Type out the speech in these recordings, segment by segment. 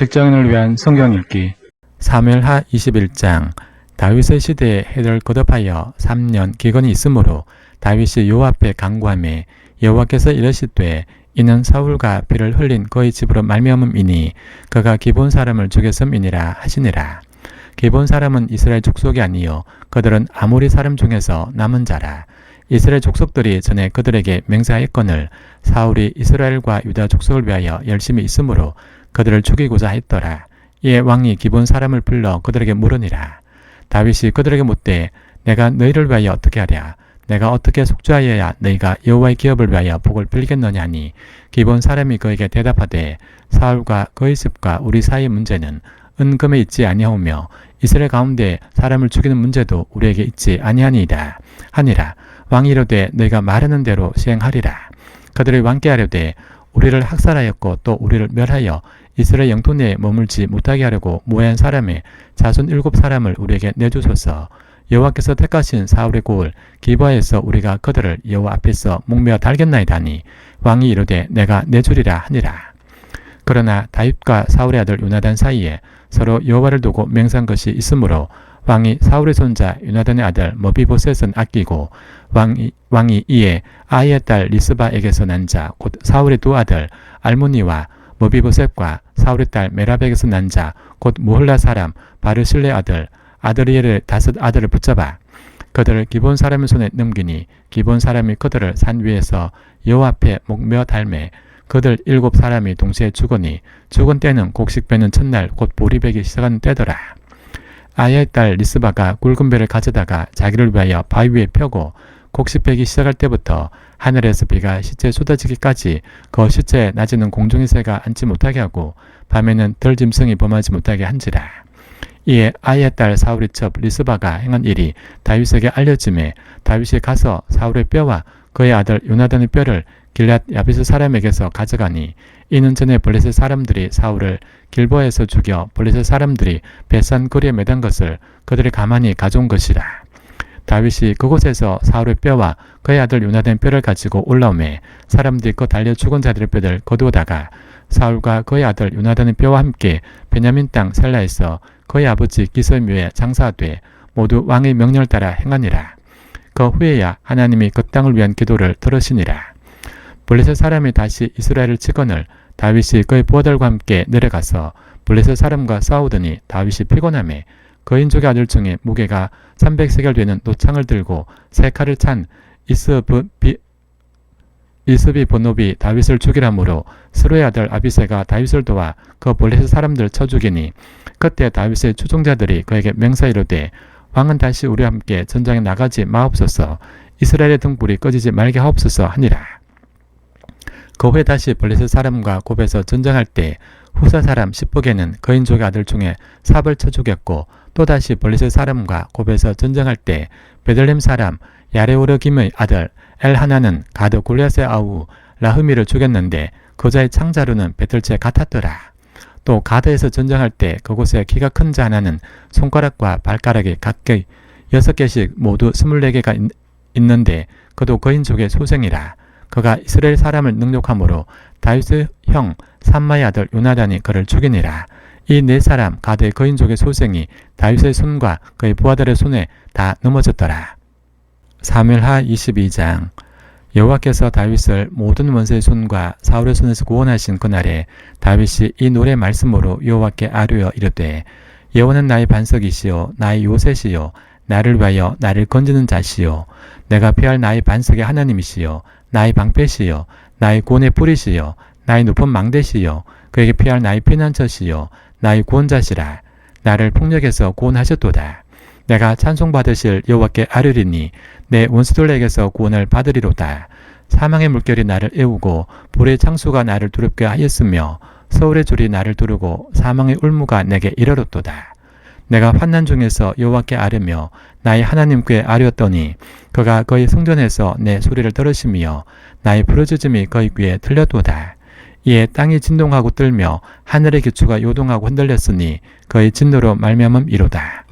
직장인을 위한 성경 읽기. 사무엘하 21장 다윗의 시대에 해를 거듭하여 3년 기근이 있으므로 다윗이 여호와 앞에 간구하며 여호와께서 이르시되 이는 사울과 피를 흘린 그의 집으로 말미암음이니 그가 기본 사람을 죽였음이니라 하시니라. 기본 사람은 이스라엘 족속이 아니요 그들은 아모리 사람 중에서 남은 자라. 이스라엘 족속들이 전에 그들에게 맹세하였거늘 사울이 이스라엘과 유다 족속을 위하여 열심히 있으므로 그들을 죽이고자 했더라. 이에 왕이 기본 사람을 불러 그들에게 물으니라. 다윗이 그들에게 묻되 내가 너희를 위하여 어떻게 하랴? 내가 어떻게 속죄하여야 너희가 여호와의 기업을 위하여 복을 빌겠느냐니 기본 사람이 그에게 대답하되 사울과 그의 집과 우리 사이의 문제는 은금에 있지 아니하오며 이스라엘 가운데 사람을 죽이는 문제도 우리에게 있지 아니하니이다 하니라 왕이 이르되 너희가 말하는 대로 시행하리라 그들을 왕께 하려되 우리를 학살하였고 또 우리를 멸하여 이스라엘 영토 내에 머물지 못하게 하려고 모한 사람의 자손 일곱 사람을 우리에게 내주소서. 여호와께서 택하신 사울의 고을 기바에서 우리가 그들을 여호와 앞에서 목매어 달겠나이다니 왕이 이르되 내가 내주리라 하니라. 그러나 다윗과 사울의 아들 요나단 사이에 서로 여호와를 두고 맹세한 것이 있으므로 왕이 사울의 손자 요나단의 아들 머비보셋은 아끼고 왕이, 왕이 이에 아이의 딸 리스바에게서 난 자 곧 사울의 두 아들 알모니와 머비보셋과 사울의 딸 메라백에서 난 자 곧 무홀라 사람 바르실레 아들 아드리엘의 다섯 아들을 붙잡아 그들을 기본 사람의 손에 넘기니 기본 사람이 그들을 산 위에서 여호와 앞에 목며 달매 그들 일곱 사람이 동시에 죽으니 죽은 때는 곡식 빼는 첫날 곧 보리배기 시작하는 때더라. 아야의 딸 리스바가 굵은 배를 가져다가 자기를 위하여 바위 위에 펴고 곡식 빼기 시작할 때부터 하늘에서 비가 시체에 쏟아지기까지 그 시체에 낮에는 공중의 새가 앉지 못하게 하고 밤에는 덜 짐승이 범하지 못하게 한지라. 이에 아이의 딸 사울의 첩 리스바가 행한 일이 다윗에게 알려짐에 다윗이 가서 사울의 뼈와 그의 아들 요나단의 뼈를 길랏 야비스 사람에게서 가져가니 이는 전에 블레셋 사람들이 사울을 길보에서 죽여 블레셋 사람들이 베산 거리에 매단 것을 그들이 가만히 가져온 것이라. 다윗이 그곳에서 사울의 뼈와 그의 아들 요나단의 뼈를 가지고 올라오매 사람들이 그 달려 죽은 자들의 뼈를 거두어다가 사울과 그의 아들 요나단의 뼈와 함께 베냐민 땅 셀라에서 그의 아버지 기스의 묘에 장사돼 모두 왕의 명령을 따라 행하니라. 그 후에야 하나님이 그 땅을 위한 기도를 들으시니라. 블레셋 사람이 다시 이스라엘을 치거늘 다윗이 그의 부하들과 함께 내려가서 블레셋 사람과 싸우더니 다윗이 피곤함에 거인족의 아들 중에 무게가 300세겔 되는 노창을 들고 세 칼을 찬 이스브 비, 이스비 본노비 다윗을 죽이라므로 스루의 아들 아비세가 다윗을 도와 그 블레셋 사람들을 쳐 죽이니 그때 다윗의 추종자들이 그에게 맹사 이르되 왕은 다시 우리와 함께 전장에 나가지 마옵소서 이스라엘의 등불이 꺼지지 말게 하옵소서 하니라. 그 후에 다시 블레셋 사람과 곱에서 전쟁할 때 후사 사람 십북에는 거인족의 아들 중에 삽을 쳐 죽였고 또다시 블레셋 사람과 곱에서 전쟁할 때 베들렘 사람 야레오르 김의 아들 엘하나는 가드 골리앗의 아우 라흐미를 죽였는데 그자의 창자루는 배틀채 같았더라. 또 가드에서 전쟁할 때 그곳에 키가 큰 자 하나는 손가락과 발가락이 각각 여섯 개씩 모두 스물네 개가 있는데 그도 거인족의 소생이라. 그가 이스라엘 사람을 능욕함으로 다윗의 형 삼마의 아들 요나단이 그를 죽이니라. 이 네 사람 가드의 거인족의 소생이 다윗의 손과 그의 부하들의 손에 다 넘어졌더라. 사무엘하 22장 여호와께서 다윗을 모든 원수의 손과 사울의 손에서 구원하신 그날에 다윗이 이 노래 말씀으로 여호와께 아뢰어 이르되 여호와는 나의 반석이시요 나의 요새시요 나를 위하여 나를 건지는 자시요 내가 피할 나의 반석의 하나님이시요 나의 방패시요 나의 구원의 뿌리시요 나의 높은 망대시요 그에게 피할 나의 피난처시요 나의 구원자시라. 나를 폭력에서 구원하셨도다. 내가 찬송받으실 여호와께 아뢰리니 내 원수들에게서 구원을 받으리로다. 사망의 물결이 나를 애우고 불의 창수가 나를 두렵게 하였으며 서울의 줄이 나를 두르고 사망의 울무가 내게 이르렀도다. 내가 환난 중에서 여호와께 아뢰며 나의 하나님께 아뢰었더니 그가 그의 성전에서 내 소리를 들으시며 나의 부르짖음이 그의 귀에 들렸도다. 이에 땅이 진동하고 떨며 하늘의 기초가 요동하고 흔들렸으니 그의 진노로 말미암음 이로다.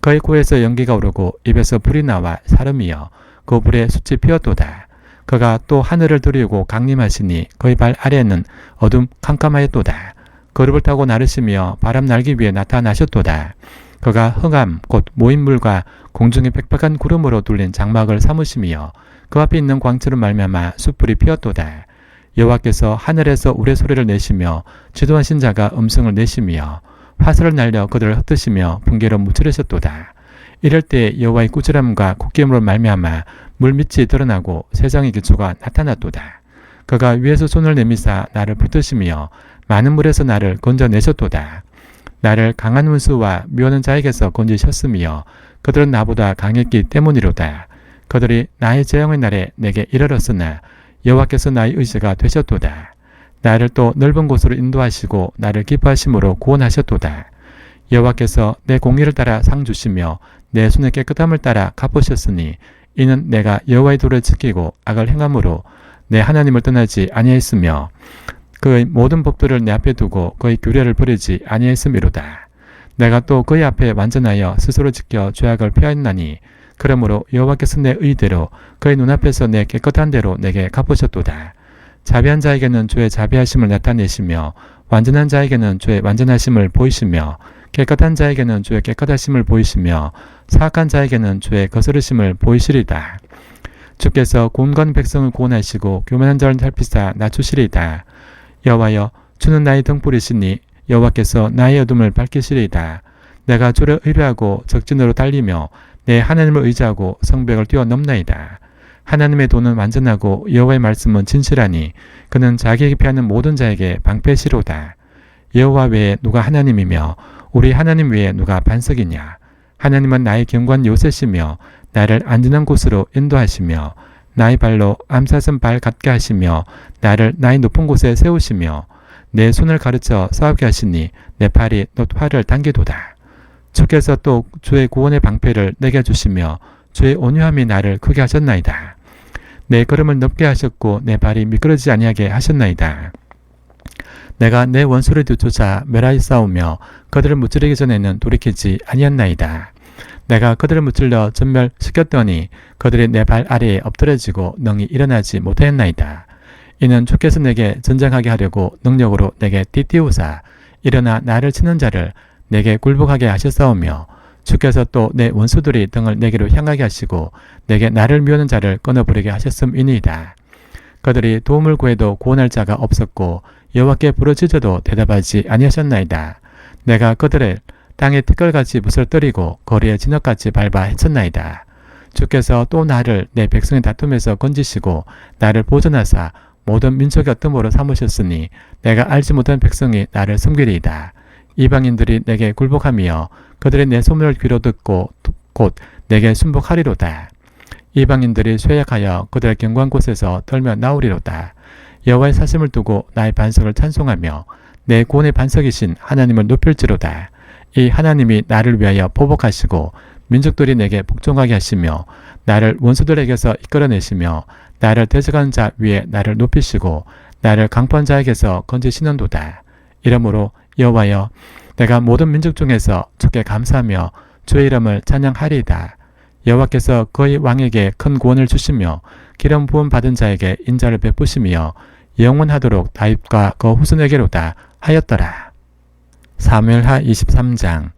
그의 코에서 연기가 오르고 입에서 불이 나와 사름이여 그 불에 숯이 피었도다. 그가 또 하늘을 두리고 강림하시니 그의 발 아래에는 어둠 캄캄하였도다. 거룹을 타고 나르시며 바람 날기 위해 나타나셨도다. 그가 흥암 곧 모인물과 공중의 빽빽한 구름으로 둘린 장막을 삼으시며 그 앞에 있는 광채로 말미암아 숯불이 피었도다. 여호와께서 하늘에서 우레 소리를 내시며 지도하신 자가 음성을 내시며 화살을 날려 그들을 흩으시며 붕괴로 무찌르셨도다. 이럴 때 여호와의 꾸지람과 곡괭이로 말미암아 물 밑이 드러나고 세상의 기초가 나타났도다. 그가 위에서 손을 내미사 나를 붙드시며 많은 물에서 나를 건져내셨도다. 나를 강한 운수와 묘하는 자에게서 건지셨으며 그들은 나보다 강했기 때문이로다. 그들이 나의 재앙의 날에 내게 이르렀으나 여호와께서 나의 의지가 되셨도다. 나를 또 넓은 곳으로 인도하시고 나를 기뻐하심으로 구원하셨도다. 여호와께서 내 공의를 따라 상 주시며 내 손의 깨끗함을 따라 갚으셨으니 이는 내가 여호와의 도를 지키고 악을 행함으로 내 하나님을 떠나지 아니하였으며 그의 모든 법들을 내 앞에 두고 그의 규례를 버리지 아니하였음이로다. 내가 또 그의 앞에 완전하여 스스로 지켜 죄악을 피하였나니 그러므로 여호와께서 내 의대로 그의 눈앞에서 내 깨끗한 대로 내게 갚으셨도다. 자비한 자에게는 죄의 자비하심을 나타내시며 완전한 자에게는 죄의 완전하심을 보이시며 깨끗한 자에게는 죄의 깨끗하심을 보이시며 사악한 자에게는 죄의 거스르심을 보이시리다. 주께서 곤건 백성을 구원하시고 교만한 자를 살피사 낮추시리다. 여호와여 주는 나의 등불이시니 여호와께서 나의 어둠을 밝히시리다. 내가 주를 의뢰하고 적진으로 달리며 내 하나님을 의지하고 성벽을 뛰어넘나이다. 하나님의 도는 완전하고 여호와의 말씀은 진실하니 그는 자기에게 피하는 모든 자에게 방패시로다. 여호와 외에 누가 하나님이며 우리 하나님 외에 누가 반석이냐? 하나님은 나의 경관 요새시며 나를 안전한 곳으로 인도하시며 나의 발로 암사슴 발 같게 하시며 나를 나의 높은 곳에 세우시며 내 손을 가르쳐 싸우게 하시니 내 팔이 놋 활을 당기도다. 주께서 또 주의 구원의 방패를 내게 주시며 주의 온유함이 나를 크게 하셨나이다. 내 걸음을 넓게 하셨고 내 발이 미끄러지지 아니하게 하셨나이다. 내가 내 원수를 뒤쫓아 멸하여 싸우며 그들을 무찌르기 전에는 돌이키지 아니었나이다. 내가 그들을 무찔러 전멸시켰더니 그들이 내 발 아래에 엎드려지고 능히 일어나지 못하였나이다. 이는 주께서 내게 전쟁하게 하려고 능력으로 내게 띠띠우사 일어나 나를 치는 자를 내게 굴복하게 하셨사오며 주께서 또 내 원수들이 등을 내게로 향하게 하시고 내게 나를 미우는 자를 끊어버리게 하셨음이니이다. 그들이 도움을 구해도 구원할 자가 없었고 여호와께 부르짖어도 대답하지 아니하셨나이다. 내가 그들을 땅에 티끌같이 부설뜨리고 거리에 진흙같이 밟아 헤쳤나이다. 주께서 또 나를 내 백성의 다툼에서 건지시고 나를 보존하사 모든 민족의 어뜸으로 삼으셨으니 내가 알지 못한 백성이 나를 섬기리이다. 이방인들이 내게 굴복하며 그들의 내 소문을 귀로 듣고 곧 내게 순복하리로다. 이방인들이 쇠약하여 그들의 경관 곳에서 떨며 나오리로다. 여호와의 사심을 두고 나의 반석을 찬송하며 내 구원의 반석이신 하나님을 높일지로다. 이 하나님이 나를 위하여 보복하시고 민족들이 내게 복종하게 하시며 나를 원수들에게서 이끌어내시며 나를 대적하는 자 위에 나를 높이시고 나를 강포한 자에게서 건지시는도다. 이러므로 여호와여 내가 모든 민족 중에서 주께 감사하며 주의 이름을 찬양하리이다. 여호와께서 그의 왕에게 큰 구원을 주시며 기름 부음 받은 자에게 인자를 베푸시며 영원하도록 다윗과 그 후손에게로다 하였더라. 사무엘하 23장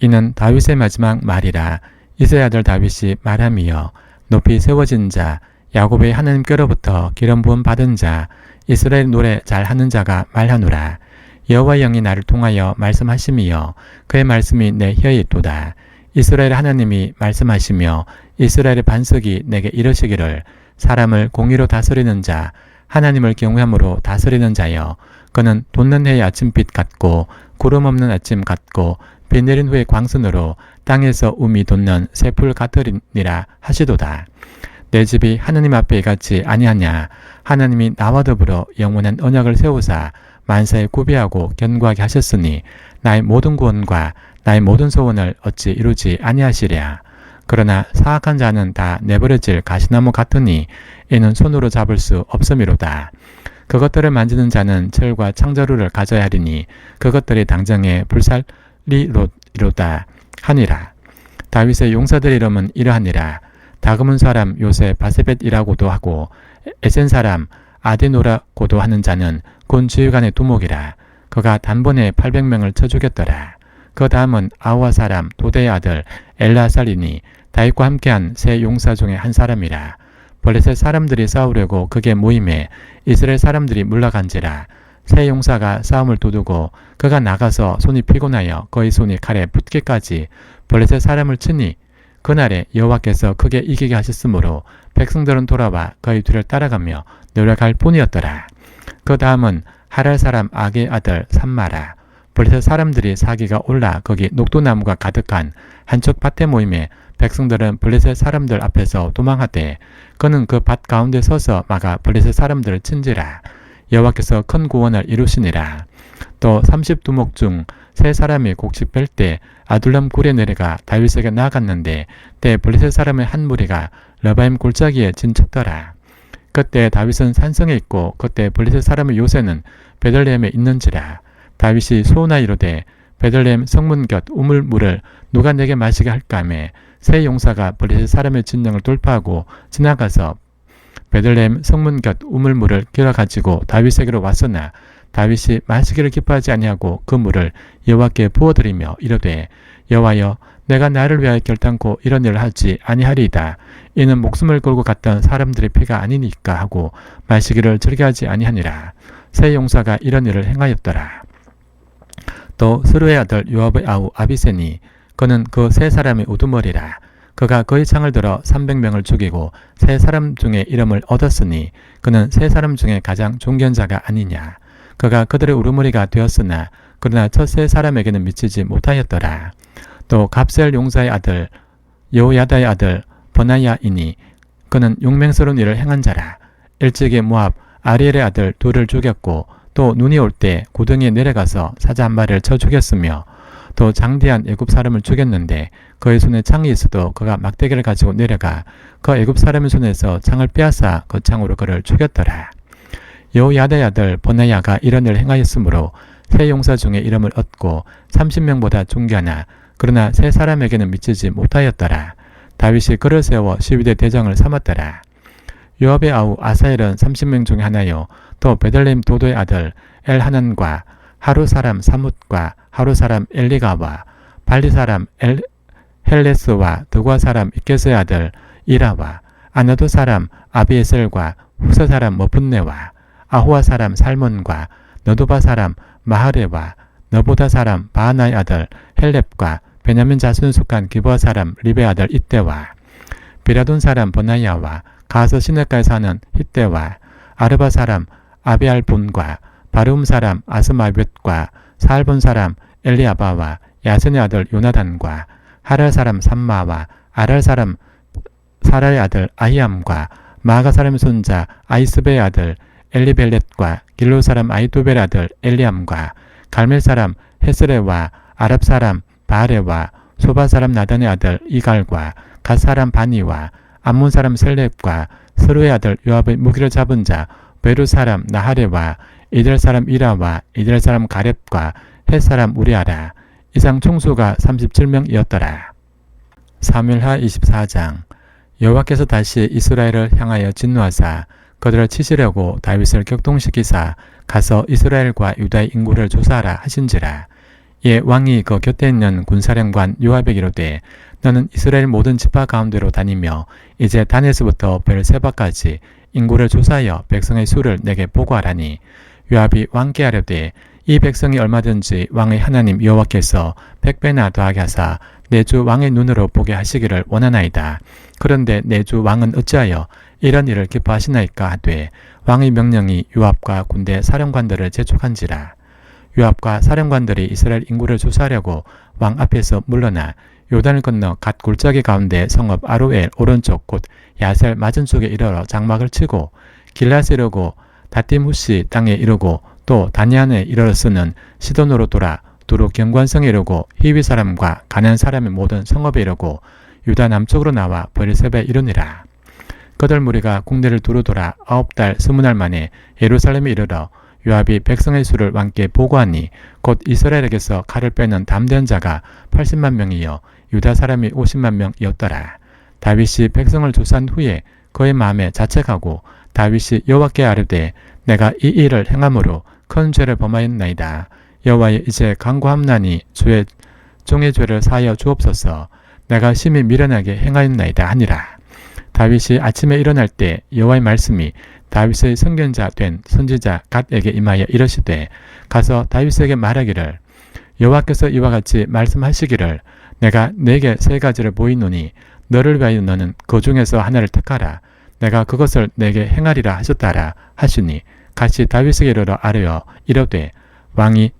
이는 다윗의 마지막 말이라 이세 아들 다윗이 말함이여 높이 세워진 자 야곱의 하나님께로부터 기름 부음 받은 자 이스라엘 노래 잘하는 자가 말하노라 여호와 영이 나를 통하여 말씀하심이여 그의 말씀이 내 혀에 있도다. 이스라엘 하나님이 말씀하시며 이스라엘의 반석이 내게 이르시기를 사람을 공의로 다스리는 자 하나님을 경외함으로 다스리는 자여 그는 돋는 해의 아침빛 같고 구름 없는 아침 같고 비 내린 후의 광선으로 땅에서 um이 돋는 새풀 같으리니라 하시도다. 내 집이 하나님 앞에 같지 아니하냐? 하나님이 나와 더불어 영원한 언약을 세우사 만사에 구비하고 견고하게 하셨으니 나의 모든 구원과 나의 모든 소원을 어찌 이루지 아니하시랴 그러나 사악한 자는 다 내버려질 가시나무 같으니 이는 손으로 잡을 수 없음이로다. 그것들을 만지는 자는 철과 창자루를 가져야 하리니 그것들이 당장에 불살리로다 하니라. 다윗의 용사들 이름은 이러하니라. 다금은 사람 요새 바세벳이라고도 하고 에센 사람 아데노라고도 하는 자는 군 지휘관의 두목이라. 그가 단번에 800명을 쳐 죽였더라. 그 다음은 아우아 사람 도대의 아들 엘라살이니 다윗과 함께한 세 용사 중에 한 사람이라. 블레셋 사람들이 싸우려고 그게 모임에 이스라엘 사람들이 물러간지라. 세 용사가 싸움을 도두고 그가 나가서 손이 피곤하여 거의 손이 칼에 붙기까지 블레셋 사람을 치니 그날에 여호와께서 크게 이기게 하셨으므로 백성들은 돌아와 그의 뒤를 따라가며 노력할 뿐이었더라. 그 다음은 하랄 사람 악의 아들. 블레셋 사람들이 사기가 올라 거기 녹두나무가 가득한 한쪽 밭에 모임에 백성들은 블레셋 사람들 앞에서 도망하되 그는 그 밭 가운데 서서 막아 블레셋 사람들을 친지라. 여호와께서 큰 구원을 이루시니라. 또 30두목 중 세 사람이 곡식 뺄때 아둘람 굴에 내려가 다윗에게 나아갔는데 때 블레셋 사람의 한 무리가 러바임 골짜기에 진쳤더라. 그때 다윗은 산성에 있고 그때 블레셋 사람의 요새는 베들레헴에 있는지라. 다윗이 소나 이르되 베들레헴 성문 곁 우물물을 누가 내게 마시게 할까매 세 용사가 블레셋 사람의 진영을 돌파하고 지나가서 베들레헴 성문 곁 우물물을 길어 가지고 다윗에게로 왔으나 다윗이 마시기를 기뻐하지 아니하고 그 물을 여호와께 부어드리며 이르되 여호와여 내가 나를 위하여 결단코 이런 일을 하지 아니하리이다. 이는 목숨을 걸고 갔던 사람들의 피가 아니니까 하고 마시기를 즐겨하지 아니하니라. 세 용사가 이런 일을 행하였더라. 또 스루의 아들 요압의 아우 아비세니 그는 그 세 사람의 우두머리라. 그가 그의 창을 들어 300명을 죽이고 세 사람 중에 이름을 얻었으니 그는 세 사람 중에 가장 존견자가 아니냐. 그가 그들의 우두머리가 되었으나 그러나 첫세 사람에게는 미치지 못하였더라. 또 갑셀 용사의 아들 여호야다의 아들 버나야이니 그는 용맹스러운 일을 행한 자라. 일찍이 모압 아리엘의 아들 둘을 죽였고 또 눈이 올 때 고등에 내려가서 사자 한 마리를 쳐 죽였으며 또 장대한 애굽 사람을 죽였는데 그의 손에 창이 있어도 그가 막대기를 가지고 내려가 그 애굽 사람의 손에서 창을 빼앗아 그 창으로 그를 죽였더라. 여호야다의 아들 버나야가 이런 일을 행하였으므로 세 용사 중에 이름을 얻고 30명보다 존귀하나 그러나 세 사람에게는 미치지 못하였더라. 다윗이 그를 세워 시위대 대장을 삼았더라. 요압의 아우 아사엘은 30명 중에 하나요. 또 베들레헴 도도의 아들 엘하난과 하루 사람 사뭇과 하루 사람 엘리가와 발리 사람 엘 헬레스와 드과 사람 이케스의 아들 이라와 아나도 사람 아비에셀과 후사 사람 머분네와 아호와 사람 살몬과 너도바 사람 마하레와 너보다 사람 바하나의 아들 헬렙과 베냐민 자손 속한 기브아 사람 리베 아들 이때와 비라돈 사람 버나야와 가서 시내가에 사는 히때와 아르바 사람 아비알본과 바름 사람 아스마벳과 살본 사람 엘리아바와 야센의 아들 요나단과 하랄 사람 삼마와 아랄 사람 사랄의 아들 아히암과 마가 사람의 손자 아이스베의 아들 엘리벨렛과 길로 사람 아이도벨의 아들 엘리암과 갈멜 사람 헤스레와 아랍 사람 바레와 소바 사람 나단의 아들 이갈과 갓 사람 바니와 암몬 사람 셀렙과 스루의 아들 요압의 무기를 잡은 자 베루 사람 나하레와 이들 사람 이라와 이들 사람 가렙과 헷 사람 우리아라 이상 총수가 37명이었더라. 사무엘하 24장 여호와께서 다시 이스라엘을 향하여 진노하사 그들을 치시려고 다윗을 격동시키사 가서 이스라엘과 유다의 인구를 조사하라 하신지라. 예 왕이 그 곁에 있는 군사령관 요압에게 이르되 너는 이스라엘 모든 지파 가운데로 다니며 이제 단에서부터 벨세바까지 인구를 조사하여 백성의 수를 내게 보고하라니. 요압이 왕께 하려되 이 백성이 얼마든지 왕의 하나님 여호와께서 백배나 더하게 하사 내 주 왕의 눈으로 보게 하시기를 원하나이다. 그런데 내 주 왕은 어찌하여 이런 일을 기뻐하시나이까 하되 왕의 명령이 요압과 군대 사령관들을 재촉한지라. 요압과 사령관들이 이스라엘 인구를 조사하려고 왕 앞에서 물러나 요단을 건너 갓 골짜기 가운데 성읍 아로엘 오른쪽 곧 야셀 맞은쪽에 이르러 장막을 치고 길라스 이르고 다팀후시 땅에 이르고 또 다니안에 이르러서는 시돈으로 돌아 두루 경관성에 이르고 히위 사람과 가난 사람의 모든 성읍에 이르고 유다 남쪽으로 나와 버리셉에 이르니라. 그들 무리가 궁대를 두루 돌아 아홉 달 스무 날 만에 예루살렘에 이르러 요압이 백성의 수를 왕께 보고하니 곧 이스라엘에게서 칼을 빼는 담대한 자가 80만 명이요 유다 사람이 50만 명이었더라. 다윗이 백성을 조사한 후에 그의 마음에 자책하고 다윗이 여호와께 아뢰되 내가 이 일을 행함으로 큰 죄를 범하였나이다. 여호와여 이제 강구함나니 주의 종의 죄를 사하여 주옵소서. 내가 심히 미련하게 행하였나이다 하니라. 다윗이 아침에 일어날 때 여호와의 말씀이 다윗의 선견자 된 선지자 갓에게 임하여 이르시되 가서 다윗에게 말하기를 여호와께서 이와 같이 말씀하시기를 내가 내게 세 가지를 보이노니 너를 위하여 너는 그 중에서 하나를 택하라 내가 그것을 내게 행하리라 하셨다라 하시니 같이 다윗에게 이르러 아뢰어 이르되 왕이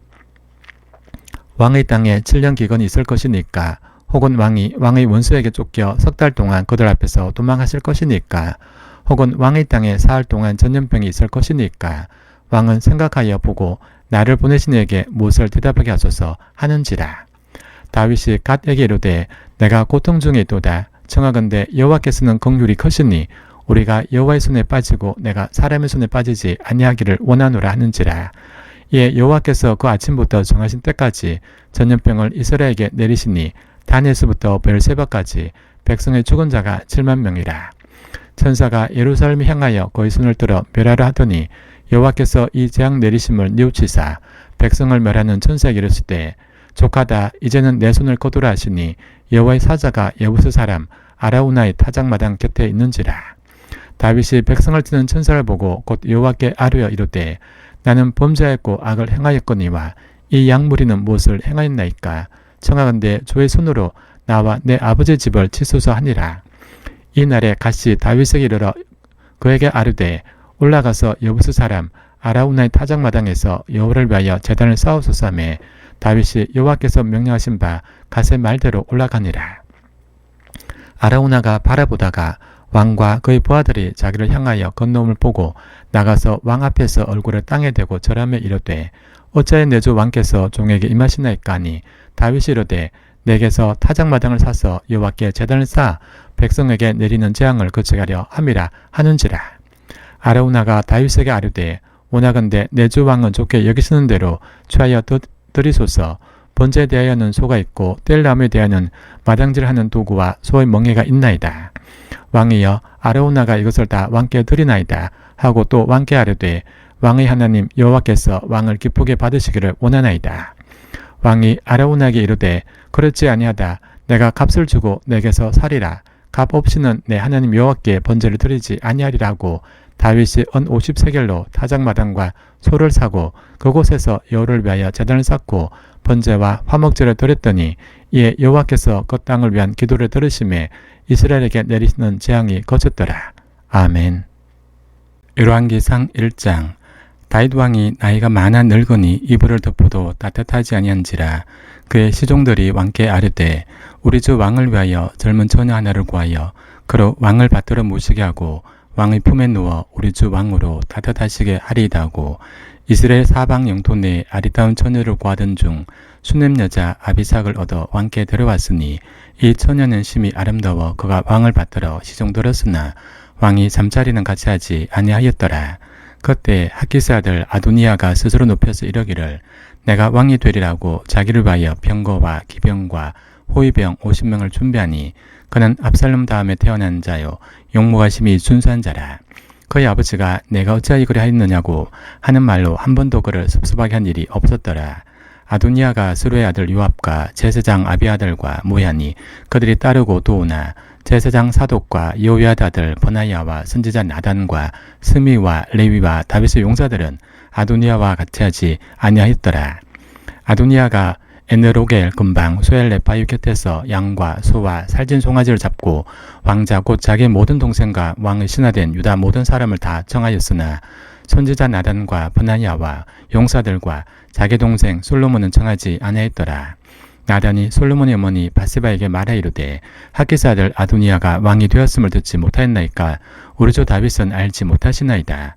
왕의 땅에 7년 기근이 있을 것이니까 혹은 왕이 왕의 원수에게 쫓겨 석 달 동안 그들 앞에서 도망하실 것이니까 혹은 왕의 땅에 사흘 동안 전염병이 있을 것이니까 왕은 생각하여 보고 나를 보내신 이에게 무엇을 대답하게 하소서 하는지라. 다윗이 갓에게 이르되 내가 고통 중에 있도다. 청하건대 여호와께서는 긍휼이 크시니 우리가 여호와의 손에 빠지고 내가 사람의 손에 빠지지 아니하기를 원하노라 하는지라 이에 여호와께서 그 아침부터 정하신 때까지 전염병을 이스라엘에게 내리시니 다니엘서부터 벨세바까지 백성의 죽은 자가 7만 명이라. 천사가 예루살렘 향하여 그의 손을 들어 멸하라 하더니 여호와께서 이 재앙 내리심을 뉘우치사 백성을 멸하는 천사에게 이르시되 족하다 이제는 내 손을 거두라 하시니 여호와의 사자가 여부스 사람 아라우나의 타작마당 곁에 있는지라 다윗이 백성을 치는 천사를 보고 곧 여호와께 아뢰어 이르되 나는 범죄하였고 악을 행하였거니와 이 양무리는 무엇을 행하였나이까? 청하건대 주의 손으로 나와 내 아버지 집을 치소서 하니라. 이 날에 같이 다윗에게 이르러 그에게 아르되 올라가서 여부스 사람 아라우나의 타작마당에서 여호와를 위하여 제단을 쌓으소서매 다윗이 여호와께서 명령하신 바 가세 말대로 올라가니라. 아라우나가 바라보다가 왕과 그의 부하들이 자기를 향하여 건너옴을 보고 나가서 왕 앞에서 얼굴을 땅에 대고 절하며 이르되 어찌하여 내주 왕께서 종에게 임하시나이까 하니? 다윗이 이르되 내게서 타작마당을 사서 여호와께 제단을 쌓아 백성에게 내리는 재앙을 거쳐가려 함이라 하는지라. 아라우나가 다윗에게 아뢰되 원하건대 내주 왕은 좋게 여기시는 대로 취하여 드- 드리소서. 번제에 대하여는 소가 있고 뗄나무에 대하여는 마당질하는 도구와 소의 멍에가 있나이다 왕이여 아라우나가 이것을 다 왕께 드리나이다 하고 또 왕께 아뢰되 왕의 하나님 여호와께서 왕을 기쁘게 받으시기를 원하나이다. 왕이 아라우나에게 이르되 그렇지 아니하다. 내가 값을 주고 내게서 살이라. 값 없이는 내 하나님 여호와께 번제를 드리지 아니하리라고 다윗이 언 50세겔로 타작마당과 소를 사고 그곳에서 여호를 위하여 제단을 쌓고 번제와 화목제를 드렸더니 이에 여호와께서 그 땅을 위한 기도를 들으심에 이스라엘에게 내리시는 재앙이 거쳤더라. 아멘. 열왕기상 1장 다윗 왕이 나이가 많아 늙으니 이불을 덮어도 따뜻하지 아니한지라 그의 시종들이 왕께 아뢰되 우리 주 왕을 위하여 젊은 처녀 하나를 구하여 그로 왕을 받들어 모시게 하고 왕의 품에 누워 우리 주 왕으로 따뜻하시게 하리이다 하고 이스라엘 사방 영토 내에 아리따운 처녀를 구하던 중 수냄 여자 아비삭을 얻어 왕께 데려왔으니 이 처녀는 심히 아름다워 그가 왕을 받들어 시종들었으나 왕이 잠자리는 같이 하지 아니하였더라. 그때 하키스 아들 아도니아가 스스로 높여서 이러기를 내가 왕이 되리라고 자기를 위하여 병거와 기병과 호위병 50명을 준비하니 그는 압살롬 다음에 태어난 자요 용모가 심히 준수한 자라. 그의 아버지가 내가 어찌하여 그리 하였느냐고 하는 말로 한 번도 그를 섭섭하게 한 일이 없었더라. 아도니아가 스루의 아들 요압과 제사장 아비아들과 모야니 그들이 따르고 도우나 제사장 사독과 여호야다 아들 버나야와 선지자 나단과 스미와 레위와 다윗의 용사들은 아도니아와 같이 하지 아니하였더라. 아도니아가 에느로겔 근방 소엘레파유 곁에서 양과 소와 살진 송아지를 잡고 왕자 곧 자기의 모든 동생과 왕의 신하된 유다 모든 사람을 다 청하였으나 선지자 나단과 버나야와 용사들과 자기 동생 솔로몬은 청하지 아니하였더라. 나단이 솔로몬의 어머니 바세바에게 말하 이르되 아들 아도니아가 왕이 되었음을 듣지 못하였나이까 우리 주 다윗은 알지 못하시나이다.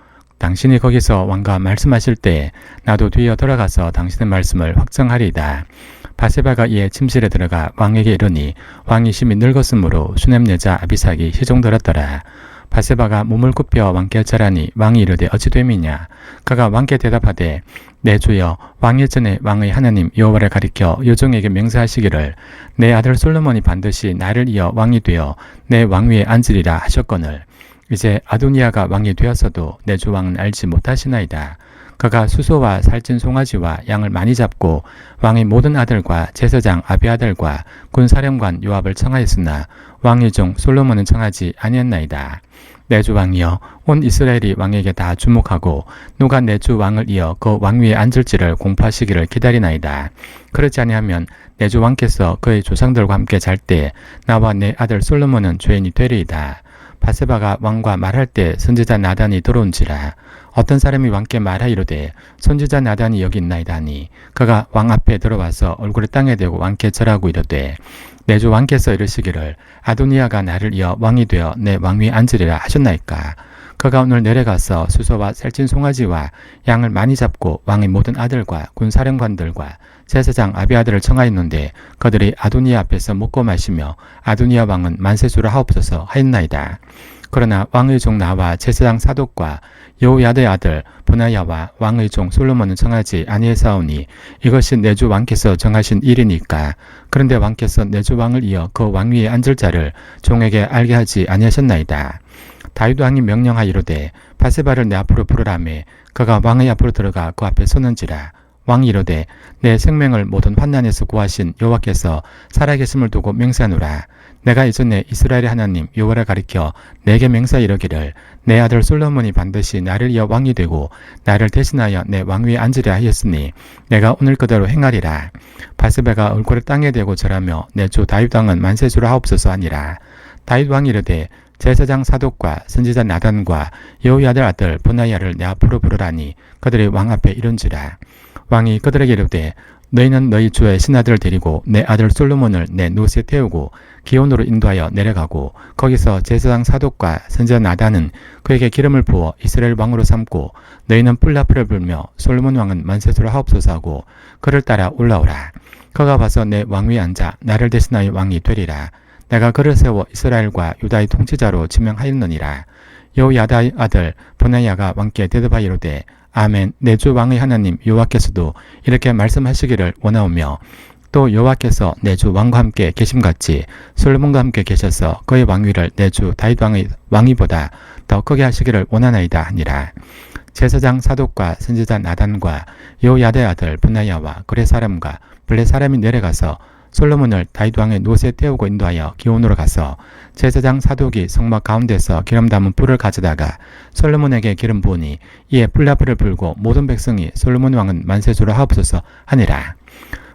당신이 거기서 왕과 말씀하실 때 나도 뒤에 돌아가서 당신의 말씀을 확정하리이다. 바세바가 이에 침실에 들어가 왕에게 이르니 왕이 심히 늙었으므로 수냄 여자 아비삭이 시종들었더라. 바세바가 몸을 굽혀 왕께 절하니 왕이 이르되 어찌 됨이냐 그가 왕께 대답하되 내 주여 왕의 전에 왕의 하나님 여호와를 가리켜 요종에게 맹세하시기를 내 아들 솔로몬이 반드시 나를 이어 왕이 되어 내 왕위에 앉으리라 하셨거늘 이제 아도니아가 왕이 되었어도 내 주 왕은 알지 못하시나이다. 그가 수소와 살찐 송아지와 양을 많이 잡고 왕의 모든 아들과 제사장 아비아들과 군사령관 요압을 청하였으나 왕의 종 솔로몬은 청하지 아니었나이다. 내주 왕이여 온 이스라엘이 왕에게 다 주목하고 누가 내 주 왕을 이어 그 왕위에 앉을지를 공포하시기를 기다리나이다. 그렇지 아니하면 내 주 왕께서 그의 조상들과 함께 잘 때 나와 내 아들 솔로몬은 죄인이 되리이다. 바세바가 왕과 말할 때 선지자 나단이 들어온지라 어떤 사람이 왕께 말하이로되 선지자 나단이 여기 있나이다 하니 그가 왕 앞에 들어와서 얼굴을 땅에 대고 왕께 절하고 이르되 내 주 왕께서 이르시기를 아도니아가 나를 이어 왕이 되어 내 왕위에 앉으리라 하셨나이까 그가 오늘 내려가서 수소와 살찐 송아지와 양을 많이 잡고 왕의 모든 아들과 군사령관들과 제사장 아비아들을 청하였는데 그들이 아도니아 앞에서 먹고 마시며 아도니아 왕은 만세수를 하옵소서 하였나이다. 그러나 왕의 종 나와 제사장 사독과 여호야드의 아들 보나야와 왕의 종 솔로몬은 청하지 아니하사오니 이것이 내주 왕께서 정하신 일이니까 그런데 왕께서 내주 왕을 이어 그 왕위에 앉을 자를 종에게 알게 하지 아니하셨나이다. 다윗 왕이 명령하이로되 바세바를 내 앞으로 부르라매 그가 왕의 앞으로 들어가 그 앞에 서는지라. 왕이 이르되 내 생명을 모든 환난에서 구하신 여호와께서 살아계심을 두고 맹세하노라. 내가 이전에 이스라엘의 하나님 여호와를 가리켜 내게 맹세 이르기를 내 아들 솔로몬이 반드시 나를 이어 왕이 되고 나를 대신하여 내 왕위에 앉으려 하였으니 내가 오늘 그대로 행하리라. 바스베가 얼굴을 땅에 대고 절하며 내 주 다윗 왕은 만세주를 하옵소서 하니라. 다윗 왕이 이르되 제사장 사독과 선지자 나단과 여호야들 아들 보나야를 내 앞으로 부르라니 그들이 왕 앞에 이른지라. 왕이 그들에게 이르되 너희는 너희 주의 신하들을 데리고 내 아들 솔로몬을 내 노새 태우고 기온으로 인도하여 내려가고 거기서 제사장 사독과 선지자 나단은 그에게 기름을 부어 이스라엘 왕으로 삼고 너희는 뿔라프를 불며 솔로몬 왕은 만세수를 하옵소서 하고 그를 따라 올라오라. 그가 와서 내 왕위에 앉아 나를 대신하여 왕이 되리라 내가 그를 세워 이스라엘과 유다의 통치자로 지명하였느니라. 여호야다의 아들 보나야가 왕께 대답하이로되 아멘 내 주 왕의 하나님 여호와께서도 이렇게 말씀하시기를 원하오며 또 여호와께서 내 주 왕과 함께 계심같이 솔로몬과 함께 계셔서 그의 왕위를 내 주 다윗 왕의 왕위보다 더 크게 하시기를 원하나이다 하니라. 제사장 사독과 선지자 나단과 여호야다의 아들 분나야와 그레 사람과 블레 사람이 내려가서 솔로몬을 다윗 왕의 노새 태우고 인도하여 기온으로 가서 제사장 사독이 성막 가운데서 기름 담은 불을 가져다가 솔로몬에게 기름 부으니 이에 풀라프를 불고 모든 백성이 솔로몬 왕은 만세주를 하옵소서 하니라.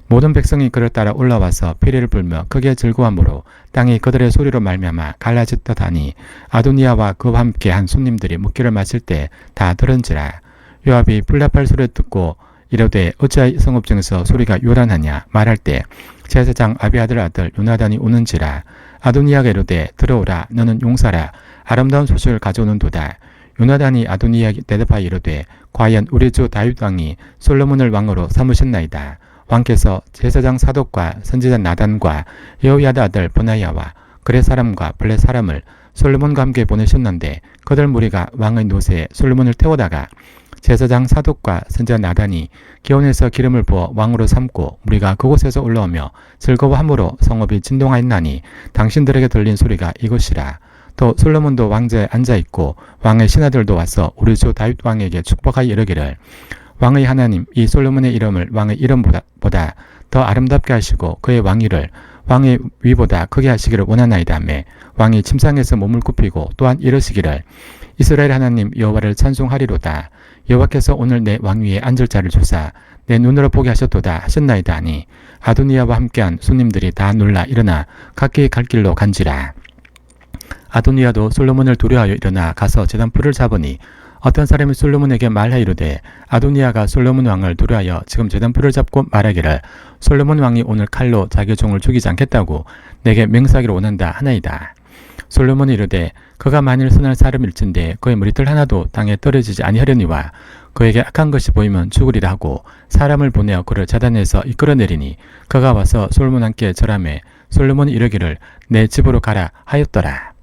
모든 백성이 그를 따라 올라와서 피리를 불며 크게 즐거함으로 땅이 그들의 소리로 말미암아 갈라졌다 하니 아도니아와 그와 함께 한 손님들이 묵기를 마실 때다 들은지라 요압이 풀라팔 소리를 듣고 이르되 어찌하여 성읍 중에서 소리가 요란하냐 말할 때 제사장 아비아들 아들 요나단이 오는지라 아도니아가 이르되 들어오라 너는 용사라. 아름다운 소식을 가져오는 도다. 요나단이 아도니아에게 대답하여 이르되 과연 우리 주 다윗 왕이 솔로몬을 왕으로 삼으셨나이다. 왕께서 제사장 사독과 선지자 나단과 여호야다 아들 보나야와 그레 사람과 블레 사람을 솔로몬과 함께 보내셨는데 그들 무리가 왕의 노새에 솔로몬을 태우다가 제사장 사독과 선지자 나단이 기온에서 기름을 부어 왕으로 삼고 우리가 그곳에서 올라오며 즐거워함으로 성읍이 진동하였나니 당신들에게 들린 소리가 이것이라. 또 솔로몬도 왕자에 앉아 있고 왕의 신하들도 와서 우리 주 다윗 왕에게 축복하여 이르기를 왕의 하나님 이 솔로몬의 이름을 왕의 이름보다 보다 더 아름답게 하시고 그의 왕위를 왕의 위보다 크게 하시기를 원하나이다매 왕이 침상에서 몸을 굽히고 또한 이르시기를 이스라엘 하나님 여호와를 찬송하리로다 여호와께서 오늘 내 왕위에 앉을 자를 주사 내 눈으로 보게 하셨도다 하셨나이다 하니 아도니아와 함께한 손님들이 다 놀라 일어나 각기 갈 길로 간지라 아도니아도 솔로몬을 두려워하여 일어나 가서 제단불을 잡으니 어떤 사람이 솔로몬에게 말하이르되 아도니아가 솔로몬 왕을 두려워하여 지금 제단불을 잡고 말하기를 솔로몬 왕이 오늘 칼로 자기 종을 죽이지 않겠다고 내게 맹세하기를 원한다 하나이다. 솔로몬이 이르되 그가 만일 선할 사람일진데 그의 머리털 하나도 땅에 떨어지지 아니하려니와 그에게 악한 것이 보이면 죽으리라 하고 사람을 보내어 그를 자단에서 이끌어내리니 그가 와서 솔몬 함께 절함에 솔로몬이 이르기를 내 집으로 가라 하였더라.